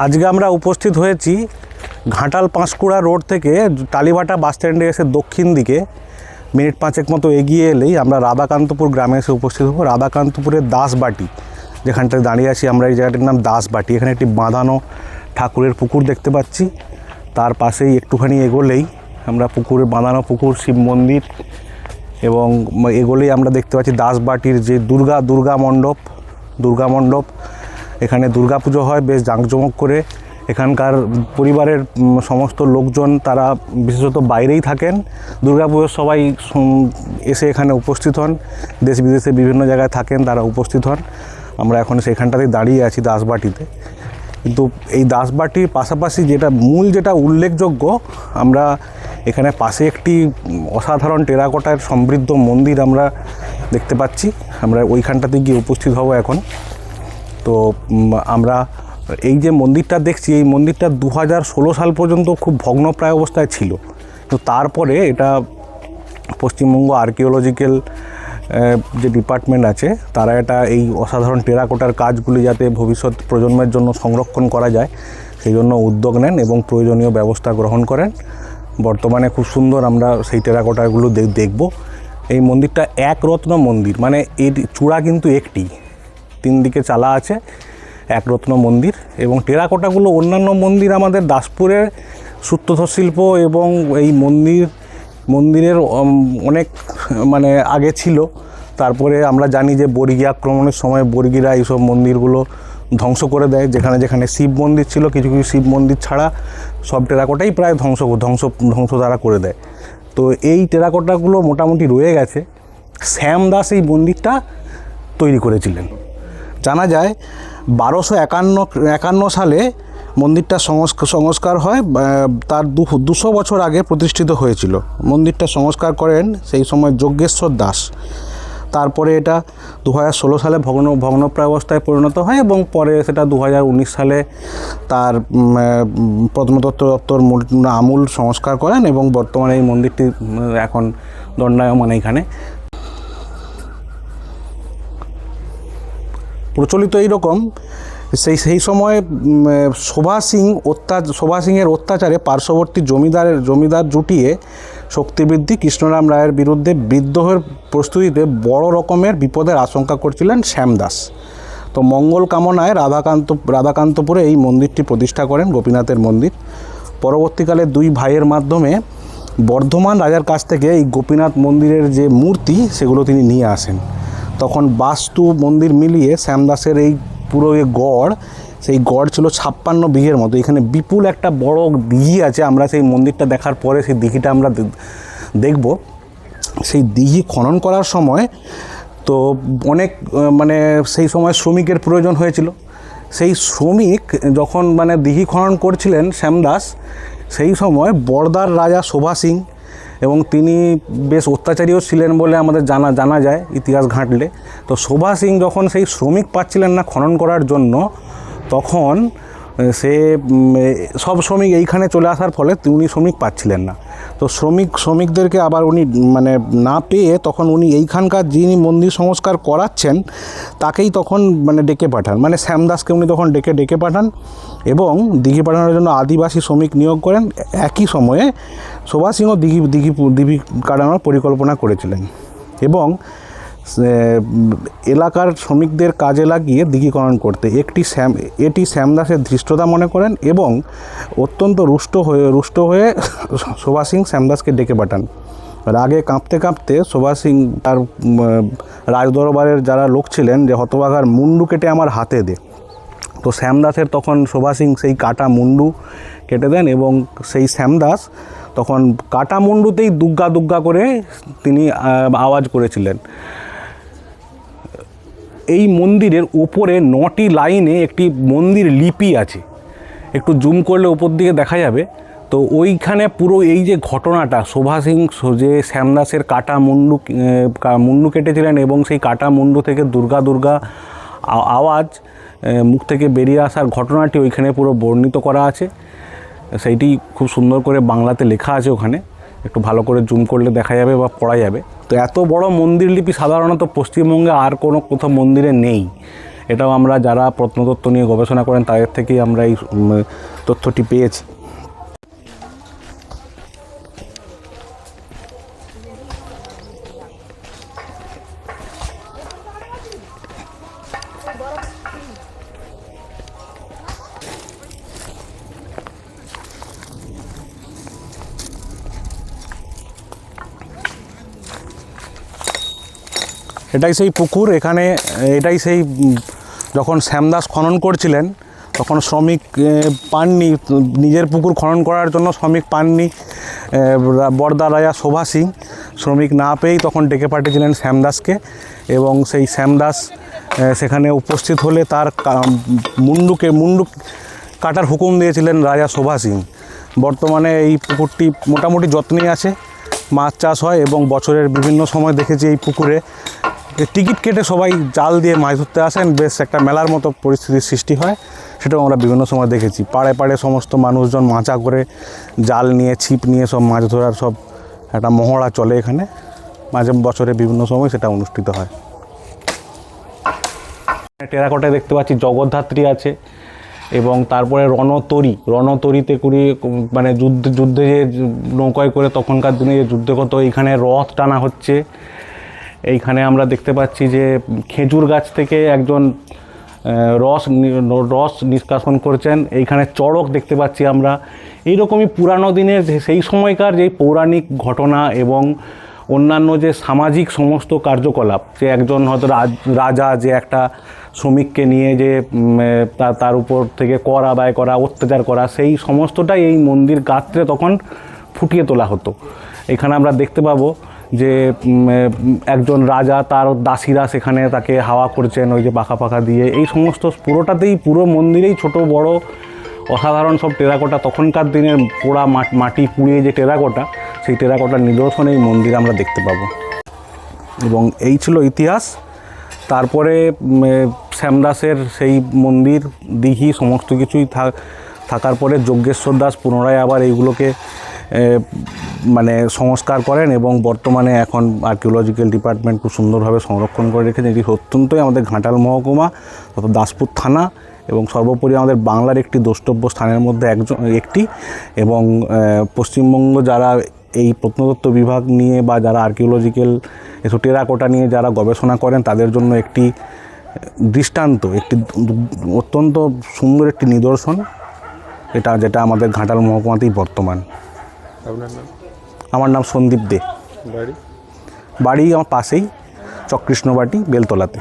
আজকে আমরা উপস্থিত হয়েছি ঘাটাল পাঁশকুড়া রোড থেকে টালিভাটা বাস স্ট্যান্ডে এসে দক্ষিণ দিকে। মিনিট পাঁচেক মতো এগিয়ে এলেই আমরা রাধাকান্তপুর গ্রামে এসে উপস্থিত হব। রাধাকান্তপুরের দাসবাটি, যেখানটায় দাঁড়িয়ে আছি আমরা, এই জায়গাটির নাম দাসবাটি। এখানে একটি বাঁধানো ঠাকুরের পুকুর দেখতে পাচ্ছি। তার পাশেই একটুখানি এগোলেই আমরা পুকুরে, বাঁধানো পুকুর, শিব মন্দির এবং এগোলেই আমরা দেখতে পাচ্ছি দাসবাটির যে দুর্গা দুর্গা মণ্ডপ দুর্গা মণ্ডপ। এখানে দুর্গা পুজো হয়, বেশ জাঁকজমক করে। এখানকার পরিবারের সমস্ত লোকজন তারা বিশেষত বাইরেই থাকেন। দুর্গা পুজোর সবাই এসে এখানে উপস্থিত হন। দেশ বিদেশে বিভিন্ন জায়গায় থাকেন, তারা উপস্থিত হন। আমরা এখন সেখানটাতেই দাঁড়িয়ে আছি দাসবাটিতে। কিন্তু এই দাসবাটির পাশাপাশি যেটা, মূল যেটা উল্লেখযোগ্য, আমরা এখানে পাশে একটি অসাধারণ টেরাকোটার সমৃদ্ধ মন্দির আমরা দেখতে পাচ্ছি। আমরা ওইখানটাতে গিয়ে উপস্থিত হব এখন। তো আমরা এই যে মন্দিরটা দেখছি, এই মন্দিরটা দু হাজার ষোলো সাল পর্যন্ত খুব ভগ্নপ্রায় অবস্থায় ছিল। তো তারপরে এটা পশ্চিমবঙ্গ আর্কিওলজিক্যাল যে ডিপার্টমেন্ট আছে, তারা এটা এই অসাধারণ টেরাকোটার কাজগুলি যাতে ভবিষ্যৎ প্রজন্মের জন্য সংরক্ষণ করা যায়, সেই জন্য উদ্যোগ নেন এবং প্রয়োজনীয় ব্যবস্থা গ্রহণ করেন। বর্তমানে খুব সুন্দর আমরা সেই টেরাকোটাগুলো দে- দেখব। এই মন্দিরটা এক রত্ন মন্দির মানে এর চূড়া কিন্তু একটি। তিন দিকে চালা আছে, এক রত্ন মন্দির এবং টেরাকোটাগুলো অন্যান্য মন্দির আমাদের দাসপুরের সূত্রধর শিল্প এবং এই মন্দির, মন্দিরের অনেক মানে আগে ছিল। তারপরে আমরা জানি যে বর্গী আক্রমণের সময় বর্গীরা এইসব মন্দিরগুলো ধ্বংস করে দেয়, যেখানে যেখানে শিব মন্দির ছিল, কিছু কিছু শিব মন্দির ছাড়া সব টেরাকোটাই প্রায় ধ্বংস ধ্বংস ধ্বংস তারা করে দেয়। তো এই টেরাকোটাগুলো মোটামুটি রয়ে গেছে। শ্যাম দাস এই মন্দিরটা তৈরি করেছিলেন। জানা যায় বারোশো একান্ন একান্ন সালে মন্দিরটা সংস্কার হয় তার দুশো বছর আগে প্রতিষ্ঠিত হয়েছিল। মন্দিরটা সংস্কার করেন সেই সময় যজ্ঞেশ্বর দাস। তারপরে এটা দু ষোলো সালে ভগ্ন ভগ্নপ্রায় অবস্থায় পরিণত হয় এবং পরে সেটা দু হাজার উনিশ সালে তার প্রত্নতত্ত্ব দপ্তর মূল- আমূল সংস্কার করেন এবং বর্তমানে এই মন্দিরটি এখন দণ্ডায়মান এখানে প্রচলিত এইরকম, সেই সেই সময় শোভা সিং অত্যা শোভা সিংয়ের অত্যাচারে পার্শ্ববর্তী জমিদারের জমিদার জুটিয়ে শক্তিবৃদ্ধি কৃষ্ণরাম রায়ের বিরুদ্ধে বিদ্রোহের প্রস্তুতিতে বড় রকমের বিপদের আশঙ্কা করছিলেন শ্যামদাস তো মঙ্গল কামনায় রাধাকান্ত, রাধাকান্তপুরে এই মন্দিরটি প্রতিষ্ঠা করেন গোপীনাথের মন্দির। পরবর্তীকালে দুই ভাইয়ের মাধ্যমে বর্ধমান রাজার কাছ থেকে এই গোপীনাথ মন্দিরের যে মূর্তি, সেগুলো তিনি নিয়ে আসেন। তখন বাস্তু মন্দির মিলিয়ে শ্যামদাসের এই পুরো এ গড়, সেই গড় ছিল ছাপ্পান্ন বিঘের মতো। এখানে বিপুল একটা বড় দিঘি আছে, আমরা সেই মন্দিরটা দেখার পরে সেই দিঘিটা আমরা দেখব। সেই দিঘি খনন করার সময় তো অনেক মানে সেই সময় শ্রমিকের প্রয়োজন হয়েছিল। সেই শ্রমিক যখন মানে দিঘি খনন করছিলেন শ্যামদাস সেই সময় বর্দার রাজা শোভা সিং এবং তিনি বেশ অত্যাচারীও ছিলেন বলে আমাদের জানা জানা যায় ইতিহাস ঘাঁটলে। তো শোভা সিং যখন সেই শ্রমিক পাচ্ছিলেন না খনন করার জন্য, তখন সে সব শ্রমিক এইখানে চলে আসার ফলে উনি শ্রমিক পাচ্ছিলেন না। তো শ্রমিক, শ্রমিকদেরকে আবার উনি মানে না পেয়ে তখন উনি এইখানকার যিনি মন্দির সংস্কার করাচ্ছেন, তাকেই তখন মানে ডেকে পাঠান। মানে শ্যামদাসকে উনি তখন ডেকে ডেকে পাঠান এবং দিঘি পাঠানোর জন্য আদিবাসী শ্রমিক নিয়োগ করেন। একই সময়ে শোভা সিংহ দিঘি দিঘি দিঘি কাটানোর পরিকল্পনা করেছিলেন। এবং এলাকার শ্রমিকদের কাজে লাগিয়ে দিঘিকরণ করতে। একটি শ্যাম, এটি শ্যামদাসের ধৃষ্টতা মনে করেন এবং অত্যন্ত রুষ্ট হয়ে রুষ্ট হয়ে শোভা সিং শ্যামদাসকে ডেকে পাঠান। রাগে কাঁপতে কাঁপতে শোভা সিং তার রাজদরবারের যারা লোক ছিলেন যে হতবাগার মুন্ডু কেটে আমার হাতে দে। তো শ্যামদাসের তখন শোভা সিং সেই কাটা মুন্ডু কেটে দেন এবং সেই শ্যামদাস তখন কাটা মুন্ডুতেই দুগ্গা দুগ্গা করে তিনি আওয়াজ করেছিলেন। এই মন্দিরের ওপরে নটি লাইনে একটি মন্দির লিপি আছে। একটু জুম করলে ওপর দিকে দেখা যাবে। তো ওইখানে পুরো এই যে ঘটনাটা, শোভা সিং যে শ্যামদাসের কাটা মুন্ডু মুন্ডু কেটেছিলেন এবং সেই কাটা মুন্ডু থেকে দুর্গা দুর্গা আওয়াজ মুখ থেকে বেরিয়ে আসার ঘটনাটি ওইখানে পুরো বর্ণিত করা আছে। সেইটি খুব সুন্দর করে বাংলাতে লেখা আছে ওখানে। একটু ভালো করে জুম করলে দেখা যাবে বা পড়া যাবে। তো এত বড় মন্দির লিপি সাধারণত পশ্চিমবঙ্গে আর কোনো কোথাও মন্দিরে নেই। এটাও আমরা যারা প্রত্নতত্ত্ব নিয়ে গবেষণা করেন, তাদের থেকেই আমরা এই তথ্যটি পেয়েছি। এটাই সেই পুকুর, এখানে, এটাই সেই যখন শ্যামদাস খনন করছিলেন, তখন শ্রমিক পাননি, নিজের পুকুর খনন করার জন্য শ্রমিক পাননি বরদা রাজা শোভা সিং। শ্রমিক না পেয়েই তখন ডেকে পাঠিয়েছিলেন শ্যামদাসকে এবং সেই শ্যামদাস সেখানে উপস্থিত হলে তার মুন্ডুকে, মুন্ডু কাটার হুকুম দিয়েছিলেন রাজা শোভা সিং। বর্তমানে এই পুকুরটি মোটামুটি যত্নেই আছে, মাছ চাষ হয় এবং বছরের বিভিন্ন সময় দেখেছি এই পুকুরে টিকিট কেটে সবাই জাল দিয়ে মাছ ধরতে আসেন, বেশ একটা মেলার মতো পরিস্থিতির সৃষ্টি হয়। সেটাও আমরা বিভিন্ন সময় দেখেছি। পাড়ে পাড়ে সমস্ত মানুষজন মাচা করে জাল নিয়ে, ছিপ নিয়ে সব মাছ ধরার সব একটা মহড়া চলে এখানে। মাঝে বছরে বিভিন্ন সময় সেটা অনুষ্ঠিত হয়। টেরাকোটায় দেখতে পাচ্ছি জগদ্ধাত্রী আছে এবং তারপরে রণতরী। রণতরীতে করে মানে যুদ্ধ, যুদ্ধে যে নৌকায় করে তখনকার দিনে যে যুদ্ধ করতো এইখানে রথ টানা হচ্ছে। এইখানে আমরা দেখতে পাচ্ছি যে খেজুর গাছ থেকে একজন রস রস নিষ্কাশন করছেন। এইখানে চড়ক দেখতে পাচ্ছি আমরা। এইরকমই পুরানো দিনের সেই সময়কার যে পৌরাণিক ঘটনা এবং অন্যান্য যে সামাজিক সমস্ত কার্যকলাপ, যে একজন হয়তো রাজ- যে একটা শ্রমিককে নিয়ে যে তার তার উপর থেকে কর আদায় করা, অত্যাচার করা, সেই সমস্তটাই এই মন্দির গাত্রে তখন ফুটিয়ে তোলা হতো। এখানে আমরা দেখতে পাবো যে একজন রাজা তার দাসীরা সেখানে তাকে হাওয়া করছেন, ওই যে পাখা পাখা দিয়ে। এই সমস্ত পুরোটাতেই, পুরো মন্দিরেই ছোট, বড়, অসাধারণ সব টেরাকোটা। তখনকার দিনের পোড়া মাট- পুড়িয়ে যে টেরাকোটা, সেই টেরাকোটার নিদর্শন এই মন্দিরে আমরা দেখতে পাবো। এবং এই ছিল ইতিহাস। তারপরে শ্যামদাসের সেই মন্দির, দিঘি, সমস্ত কিছুই থাক- থাকার পরে যজ্ঞেশ্বর দাস পুনরায় আবার এইগুলোকে মানে সংস্কার করেন এবং বর্তমানে এখন আর্কিওলজিক্যাল ডিপার্টমেন্ট খুব সুন্দরভাবে সংরক্ষণ করে রেখেছে এটি অত্যন্তই আমাদের ঘাটাল মহকুমা তথা দাসপুর থানা এবং সর্বোপরি আমাদের বাংলার একটি দ্রষ্টব্য স্থানের মধ্যে একজন, একটি এবং পশ্চিমবঙ্গ যারা এই প্রত্নতত্ত্ব বিভাগ নিয়ে বা যারা আর্কিওলজিক্যাল এসব টেরাকোটা নিয়ে যারা গবেষণা করেন তাদের জন্য একটি দৃষ্টান্ত, একটি অত্যন্ত সুন্দর একটি নিদর্শন। এটা যেটা আমাদের ঘাটাল মহকুমাতেই বর্তমান। আপনার নাম? আমার নাম সন্দীপ দে। বাড়ি? বাড়ি আমার পাশেই চকৃষ্ণবাটি বেলতলাতে।